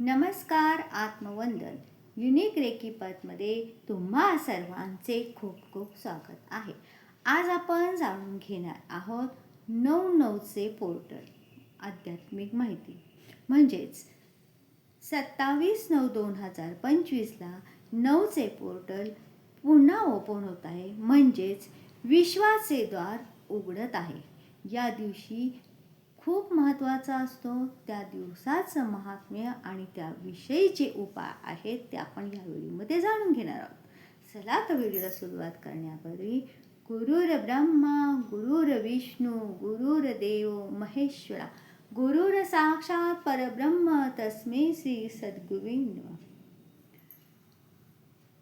नमस्कार आत्मवंदन. Unique recce पथमध्ये तुम्हा सर्वांचे खूप खूप स्वागत आहे. आज आपण जाणून घेणार आहोत नऊ नऊचे पोर्टल आध्यात्मिक माहिती. म्हणजेच सत्तावीस नऊ दोन हजार पंचवीसला नऊचे पोर्टल पुन्हा ओपन होत आहे. म्हणजेच विश्वाचे द्वार उघडत आहे. या दिवशी खूप महत्त्वाचा असतो. त्या दिवसाचं महात्म्य आणि त्याविषयी जे उपाय आहेत ते आपण या व्हिडिओमध्ये जाणून घेणार आहोत. चला तर व्हिडिओला सुरुवात करण्यापूर्वी गुरुर ब्रह्मा गुरुर विष्णू गुरुर देव महेश्वरा गुरुर साक्षात परब्रह्म तस्मे श्री सद्गुरुवे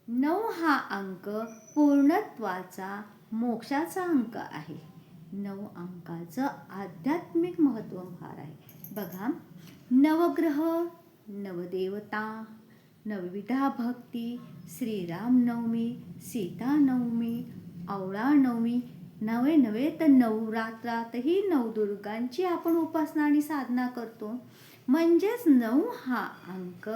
नऊ हा अंक पूर्णत्वाचा मोक्षाचा अंक आहे. नऊ अंकाचं आध्यात्मिक महत्त्व फार आहे. बघा नवग्रह नवदेवता नवविधा भक्ती श्रीरामनवमी सीतानवमी आवळा नवमी नवे नवे तर नवरात्रातही नवदुर्गांची आपण उपासना आणि साधना करतो. म्हणजेच नऊ हा अंक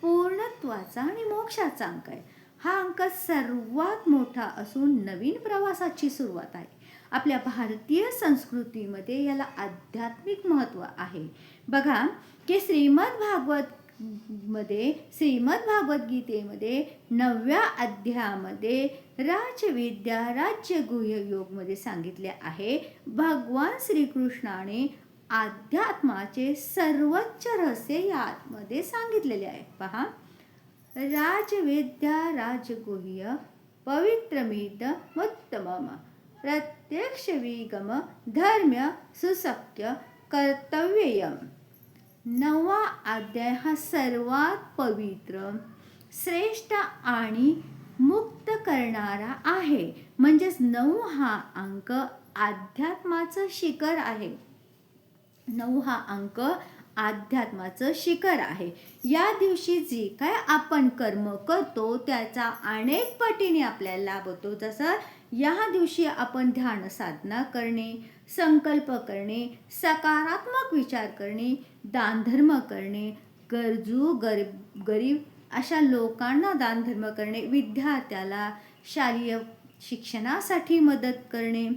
पूर्णत्वाचा आणि मोक्षाचा अंक आहे. हा अंक सर्वात मोठा असून नवीन प्रवासाची सुरुवात आहे. आपल्या भारतीय संस्कृतीमध्ये याला आध्यात्मिक महत्त्व आहे. बघा की श्रीमद भागवत मध्ये श्रीमद भागवत गीतेमध्ये नवव्या अध्यायामध्ये राजविद्या राज्य गुह्य योगमध्ये सांगितले आहे भगवान श्रीकृष्णाने अध्यात्माचे सर्वोच्च रहस्य यामध्ये सांगितलेले आहे. पहा. राजविद्या राजगुह्य पवित्रमिद उत्तमम प्रत्यक्ष विगम धर्म्य सुसक्य कर्तव्ययम। नवा अध्याय हा सर्वात पवित्र श्रेष्ठ आणि मुक्त करणारा आहे. म्हणजेच नऊ हा अंक अध्यात्माचं शिखर आहे. नऊ हा अंक अध्यात्माचं शिखर आहे. या दिवशी जे काय आपण कर्म करतो त्याचा अनेक पटीने आपल्याला लाभ होतो जसं या दिवशी आपण ध्यान साधना करणे संकल्प करणे सकारात्मक विचार करणे दानधर्म करणे गरजू गरीब गरीब अशा लोकांना दानधर्म करणे विद्यार्थ्याला शालेय शिक्षणासाठी मदत करणे.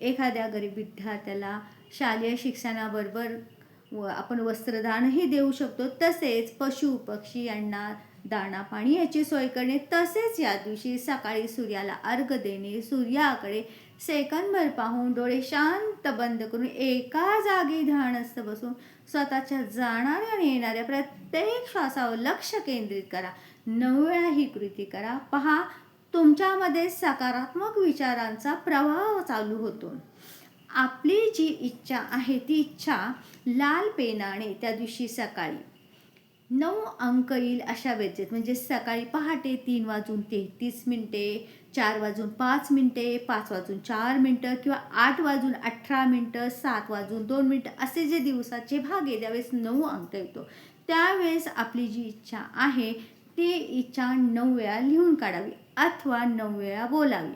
एखाद्या गरीब विद्यार्थ्याला शालेय शिक्षणाबरोबर व आपण वस्त्रदानही देऊ शकतो. तसेच पशु पक्षी यांना दाणा पाणी याची सोय करणे तसेच या दिवशी सकाळी सूर्याला अर्घ देणे सूर्याकडे सेकंदभर पाहून डोळे शांत बंद करून एका जागी ध्यानस्थ बसून स्वतःच्या जाणाऱ्या आणि येणाऱ्या प्रत्येक श्वासावर लक्ष केंद्रित करा. नऊ वेळा ही कृती करा. पहा तुमच्यामध्ये सकारात्मक विचारांचा प्रवाह चालू होतो. आपली जी इच्छा आहे ती इच्छा लाल पेनाने त्या दिवशी सकाळी नऊ अंक येईल अशा वेळेत म्हणजे सकाळी पहाटे तीन वाजून तेहतीस मिनटे चार वाजून पाच मिनटे पाच वाजून चार मिनटं किंवा आठ वाजून अठरा मिनटं सात वाजून दोन मिनटं असे जे दिवसाचे भाग आहे त्यावेळेस नऊ अंक येतो. त्यावेळेस आपली जी इच्छा आहे ती इच्छा नऊ वेळा लिहून काढावी अथवा नऊ वेळा बोलावी.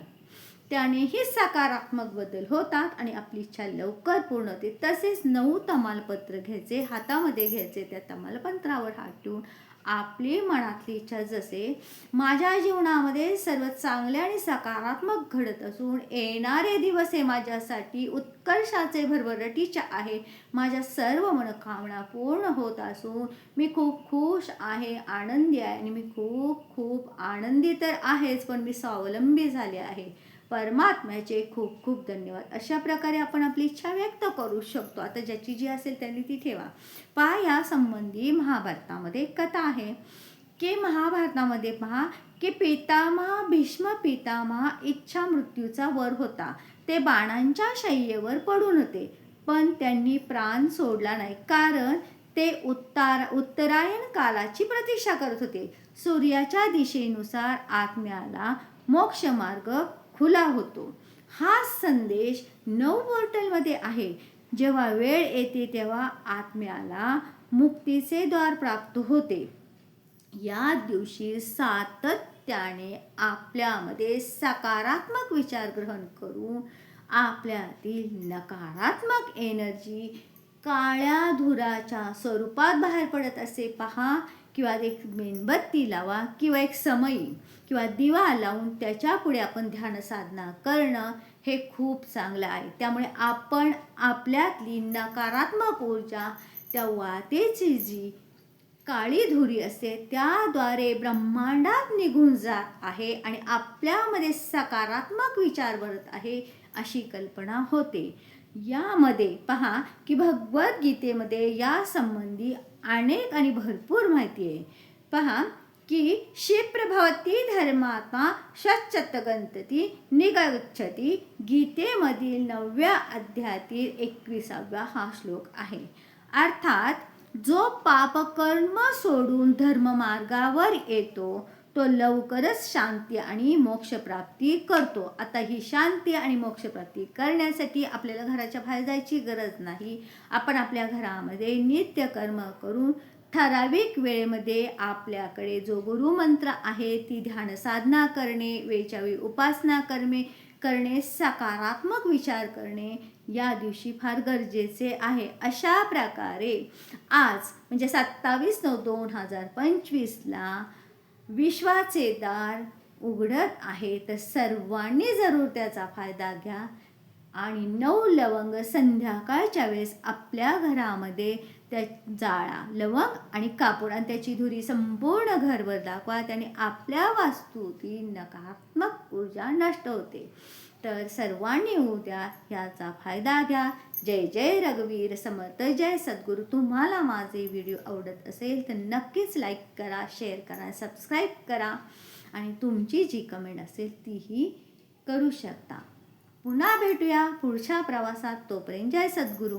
त्यानेही सकारात्मक बदल होतात आणि आपली इच्छा लवकर पूर्ण होते. तसेच नऊ तमालपत्र घ्यायचे हातामध्ये घ्यायचे त्या तमालपत्रावर हात ठेवून आपली मनातली इच्छा जसे माझ्या जीवनामध्ये सर्व चांगले आणि सकारात्मक घडत असून येणारे दिवस हे माझ्यासाठी उत्कर्षाचे भरभरटीचे आहे. माझ्या सर्व मनोकामना पूर्ण होत असून मी खूप खुश आहे आनंदी आहे आणि मी खूप खूप आनंदी तर आहेच पण मी स्वावलंबी झाले आहे. परमात्म्याचे खूप खूप धन्यवाद. अशा प्रकारे आपण आपली इच्छा व्यक्त करू शकतो. आता ज्याची जी असेल त्यांनी ती ठेवा. पहा या संबंधी महाभारतामध्ये कथा आहे. की महाभारतामध्ये पहा की पितामहा भीष्म पितामहा इच्छा मृत्यूचा वर होता. ते बाणांच्या शय्येवर पडून होते. पण त्यांनी प्राण सोडला नाही. कारण ते उत्तार उत्तरायण कालाची प्रतीक्षा करत होते. सूर्याच्या दिशेनुसार आत्म्याला मोक्षमार्ग खुला होतो. हा संदेश नऊ पोर्टलमध्ये आहे. जेव्हा वेळ येते तेव्हा आत्म्याला मुक्तीचे द्वार प्राप्त होते. या दिवशी सातत्याने आपल्यामध्ये सकारात्मक विचार ग्रहण करून आपल्यातील नकारात्मक एनर्जी काळ्या धुराच्या स्वरूपात बाहेर पडत असे पहा. किंवा एक मेणबत्ती लावा किंवा एक समयी किंवा दिवा लावून त्याच्यापुढे आपण ध्यान साधना करणं हे खूप चांगलं आहे. त्यामुळे आपण आपल्यातली नकारात्मक ऊर्जा त्या वातेची जी काळी धुरी असते त्याद्वारे ब्रह्मांडात निघून जात आहे आणि आपल्यामध्ये सकारात्मक विचार भरत आहे अशी कल्पना होते. यामध्ये पहा की भगवद्गीतेमध्ये या संबंधी अनेक आणि भरपूर माहिती आहे. पहा की क्षिप्रभवती धर्मात्मा शतगंतती निगच्छती. गीतेमधील नवव्या अध्यायातील एकविसाव्या हा श्लोक आहे. अर्थात जो पापकर्म सोडून धर्ममार्गावर येतो तो लवकरच शांती आणि मोक्षप्राप्ती करतो. आता ही शांती आणि मोक्षप्राप्ती करण्यासाठी आपल्याला घराच्या बाहेर जायची गरज नाही. आपण आपल्या घरामध्ये नित्यकर्म करून ठराविक वेळेमध्ये आपल्याकडे जो गुरुमंत्र आहे ती ध्यान साधना करणे वेळच्या वेळी उपासना करणे करणे सकारात्मक विचार करणे या दिवशी फार गरजेचे आहे. अशा प्रकारे आज म्हणजे सत्तावीस नऊ दोन हजार पंचवीसला विश्वाचे दार उघडत आहे तर सर्वांनी जरूर त्याचा फायदा घ्या. आणि नऊ लवंग संध्याकाळच्या वेळेस आपल्या घरामध्ये त्या जाळा लवंग आणि कापूर आणि त्याची धुरी संपूर्ण घरभर दाखवा. त्याने आपल्या वास्तूतील नकारात्मक ऊर्जा नष्ट होते. तर सर्वांनी उद्या याचा फायदा घ्या. जय जय रघुवीर समर्थ. जय सद्गुरू. तुम्हाला माझे व्हिडिओ आवडत असेल तर नक्कीच लाईक करा शेअर करा सबस्क्राईब करा आणि तुमची जी कमेंट असेल तीही करू शकता. पुन्हा भेटूया पुढच्या प्रवासात. तोपर्यंत जय सद्गुरू.